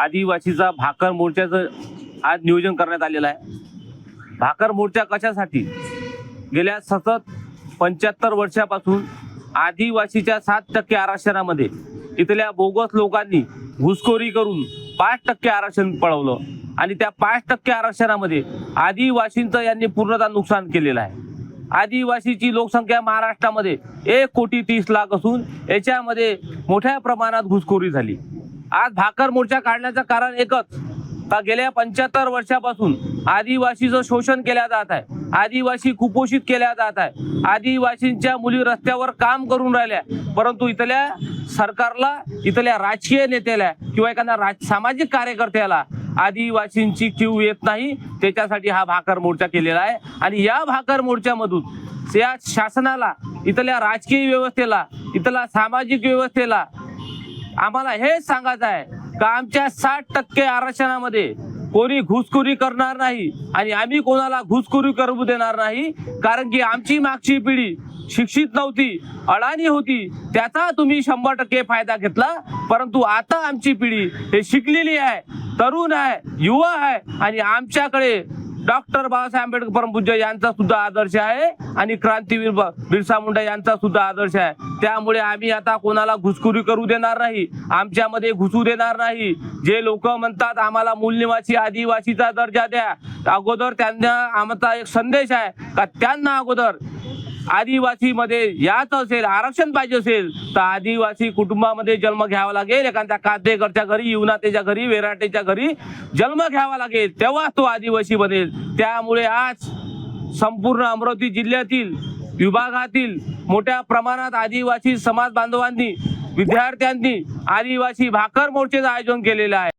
आदिवासीचा भाकर मोर्चाचं आज नियोजन करण्यात आलेलं आहे. भाकर मोर्चा कशासाठी? गेल्या सतत पंच्याहत्तर वर्षापासून आदिवासीच्या सात टक्के आरक्षणामध्ये इथल्या बोगस लोकांनी घुसखोरी करून पाच टक्के आरक्षण पळवलं आणि त्या पाच टक्के आरक्षणामध्ये आदिवासींचं यांनी पूर्णतः नुकसान केलेलं आहे. आदिवासीची लोकसंख्या महाराष्ट्रामध्ये एक कोटी तीस लाख असून याच्यामध्ये मोठ्या प्रमाणात घुसखोरी झाली. आज भाकर मोर्चा काढण्याचं कारण एकच का गेल्या पंच्याहत्तर वर्षापासून आदिवासीचं शोषण केल्या जात आहे. आदिवासी कुपोषित केल्या जात आहे. आदिवासींच्या मुली रस्त्यावर काम करून राहिल्या. परंतु इथल्या सरकारला इथल्या राजकीय नेत्याला किंवा एखाद्या राज सामाजिक कार्यकर्त्याला आदिवासींची क्यू येत नाही. त्याच्यासाठी हा भाकर मोर्चा केलेला आहे. आणि या भाकर मोर्चामधून या शासनाला इथल्या राजकीय व्यवस्थेला इथल्या सामाजिक व्यवस्थेला आम्हाला हेच सांगायचं आहे का आमच्या साठ टक्के आरक्षणामध्ये कोणी घुसखोरी करणार नाही आणि आम्ही कोणाला घुसखोरी करू देणार नाही? कारण की आमची मागची पिढी शिक्षित नव्हती अडाणी होती. त्याचा तुम्ही शंभर टक्के फायदा घेतला. परंतु आता आमची पिढी हे शिकलेली आहे तरुण आहे युवा आहे आणि आमच्याकडे डॉक्टर बाबासाहेब आंबेडकर परमपूज्य यांचा सुद्धा आदर्श आहे आणि क्रांतीवीर बिरसा मुंडा यांचा सुद्धा आदर्श आहे. त्यामुळे आम्ही आता कोणाला घुसखोरी करू देणार नाही आमच्यामध्ये घुसू देणार नाही. जे लोक म्हणतात आम्हाला मूलनिवासी आदिवासीचा दर्जा द्या. अगोदर त्यांना आमचा एक संदेश आहे का त्यांना अगोदर आदिवासीमध्ये याच असेल आरक्षण पाहिजे असेल तर आदिवासी कुटुंबामध्ये जन्म घ्यावा लागेल. एखाद्या कातेकरच्या घरी युवनातेच्या घरी वेराटेच्या घरी जन्म घ्यावा लागेल. तेव्हा तो आदिवासी बनेल. त्यामुळे आज संपूर्ण अमरावती जिल्ह्यातील विभागातील मोठ्या प्रमाणात आदिवासी समाज बांधवांनी विद्यार्थ्यांनी आदिवासी भाकर मोर्चेचं आयोजन केलेलं आहे.